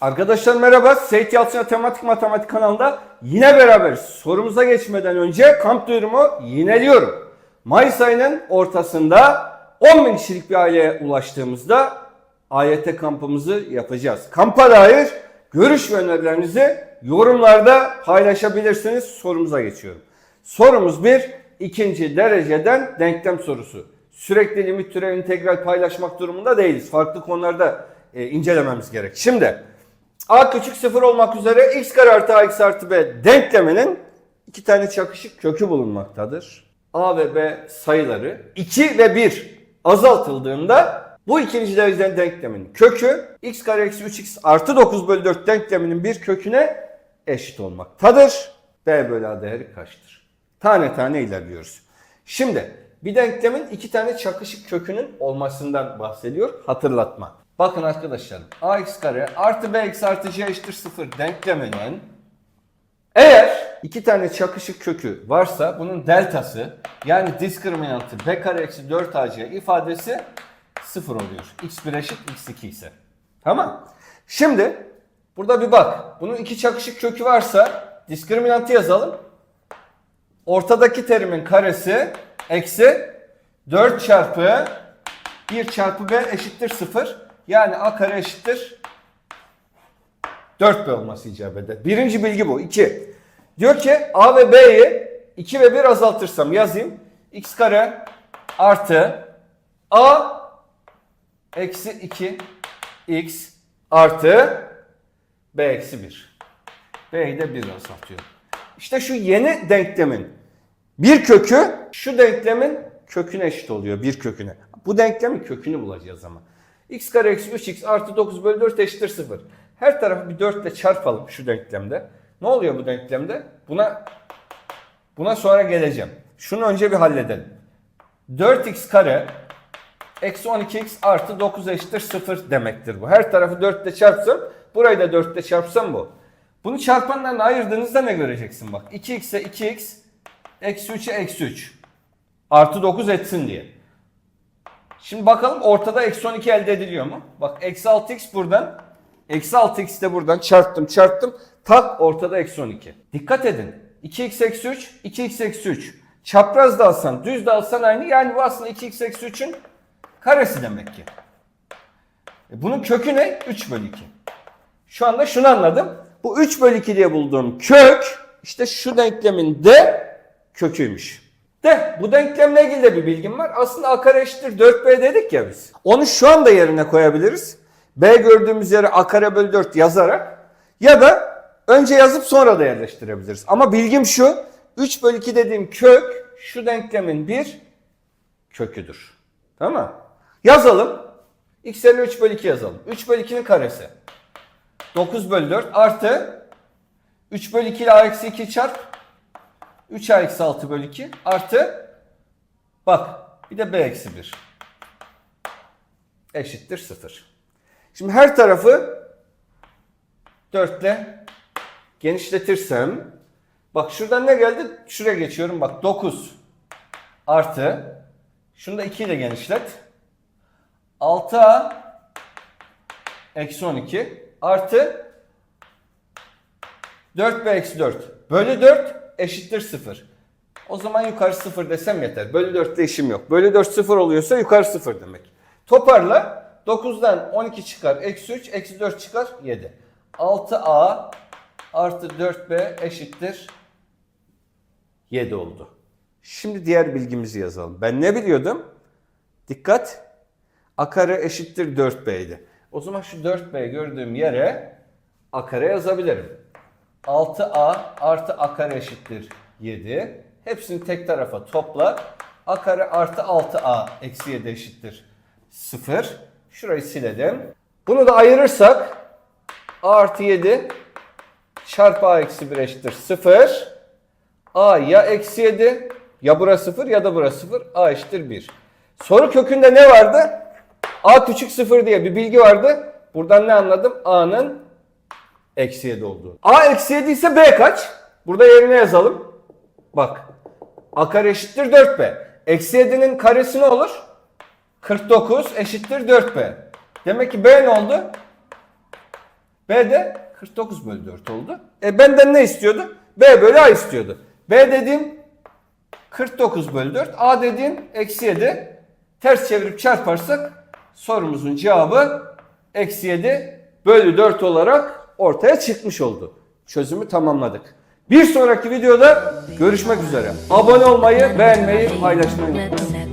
Arkadaşlar merhaba. Seyit Yalçın Matematik Matematik kanalında yine beraberiz. Sorumuza geçmeden önce kamp duyurumu yineliyorum. Mayıs ayının ortasında 10 bin kişilik bir aileye ulaştığımızda AYT kampımızı yapacağız. Kampa dair görüş ve önerilerinizi yorumlarda paylaşabilirsiniz. Sorumuza geçiyorum. Sorumuz bir, ikinci dereceden denklem sorusu. Sürekli limit türev integral paylaşmak durumunda değiliz. Farklı konularda e, incelememiz gerek. Şimdi a küçük sıfır olmak üzere x kare artı a x artı b denkleminin iki tane çakışık kökü bulunmaktadır. a ve b sayıları 2 ve 1 azaltıldığında bu ikinci dereceden denklemin kökü x kare eksi 3x artı 9 bölü 4 denkleminin bir köküne eşit olmaktadır. b bölü a değeri kaçtır? Tane tane ilerliyoruz. Şimdi bir denklemin iki tane çakışık kökünün olmasından bahsediyor. Hatırlatma. Bakın arkadaşlar ax kare artı bx artı c eşittir 0 denkleminin eğer iki tane çakışık kökü varsa bunun deltası yani diskriminantı b kare eksi 4ac ifadesi 0 oluyor. x1 eşit x2 ise. Tamam. Şimdi burada bir bak. Bunun iki çakışık kökü varsa diskriminantı yazalım. Ortadaki terimin karesi eksi 4 çarpı 1 çarpı b eşittir 0. Yani a kare eşittir 4b olması icap eder. Birinci bilgi bu. 2. Diyor ki a ve b'yi 2 ve 1 azaltırsam yazayım. x kare artı a eksi 2 x artı b eksi 1. b'yi de 1 azaltıyorum. İşte şu yeni denklemin bir kökü şu denklemin köküne eşit oluyor. Bir köküne. Bu denklemin kökünü bulacağız ama. X kare eksi 3x artı 9 bölü 4 eşittir 0. Her tarafı bir 4 ile çarpalım şu denklemde. Ne oluyor bu denklemde? Buna buna sonra geleceğim. Şunu önce bir halledelim. 4x kare eksi 12x artı 9 eşittir 0 demektir bu. Her tarafı 4 ile çarpsam burayı da 4 ile çarpsam bu. Bunu çarpanlarına ayırdığınızda ne göreceksin bak. 2x'e 2x eksi 3'e eksi 3 artı 9 etsin diye. Şimdi bakalım ortada eksi 12 elde ediliyor mu? Bak eksi 6x buradan eksi 6x de buradan çarptım çarptım tak ortada eksi 12. Dikkat edin 2x eksi 3 2x eksi 3 çapraz da alsan düz de alsan aynı yani bu aslında 2x eksi 3'ün karesi demek ki. E bunun kökü ne? 3 bölü 2. Şu anda şunu anladım. Bu 3 bölü 2 diye bulduğum kök işte şu denklemin de köküymüş. De bu denklemle ilgili de bir bilgim var. Aslında a kare eşittir 4b dedik ya biz. Onu şu anda yerine koyabiliriz. b gördüğümüz yere a kare bölü 4 yazarak ya da önce yazıp sonra da yerleştirebiliriz. Ama bilgim şu 3 bölü 2 dediğim kök şu denklemin bir köküdür. Tamam mı? Yazalım. x yerine 3 bölü 2 yazalım. 3 bölü 2'nin karesi. 9 bölü 4 artı 3 bölü 2 ile a eksi 2 çarp 3a eksi 6 bölü 2 artı bak bir de b eksi 1 eşittir 0. Şimdi her tarafı 4 ile genişletirsem bak şuradan ne geldi? Şuraya geçiyorum bak 9 artı şunu da 2 ile genişlet 6a eksi 12 artı 4b eksi 4 bölü 4 eşittir 0. O zaman yukarı 0 desem yeter. Bölü 4 ile işim yok. Bölü 4 0 oluyorsa yukarı 0 demek. Toparla 9'dan 12 çıkar eksi 3 eksi 4 çıkar 7. 6a artı 4b eşittir 7 oldu. Şimdi diğer bilgimizi yazalım. Ben ne biliyordum? Dikkat. A kare eşittir 4b'ydi. O zaman şu 4b gördüğüm yere a kare yazabilirim. 6a artı a kare eşittir 7. Hepsini tek tarafa topla. a kare artı 6a eksi 7 eşittir 0. Şurayı silelim. Bunu da ayırırsak a artı 7 çarpı a eksi 1 eşittir 0. a ya eksi 7 ya burası 0 ya da burası 0. a eşittir 1. Soru kökünde ne vardı? a küçük 0 diye bir bilgi vardı. Buradan ne anladım? a'nın eksi 7 olduğu. A eksi 7 ise B kaç? Burada yerine yazalım. Bak. A kare eşittir 4B. Eksi 7'nin karesi ne olur? 49 eşittir 4B. Demek ki B ne oldu? B de 49 bölü 4 oldu. E benden ne istiyordu? B bölü A istiyordu. B dediğim 49 bölü 4. A dediğim eksi 7. Ters çevirip çarparsak sorumuzun cevabı eksi 7 bölü 4 olarak ortaya çıkmış oldu. Çözümü tamamladık. Bir sonraki videoda görüşmek üzere. Abone olmayı, beğenmeyi, paylaşmayı unutmayın.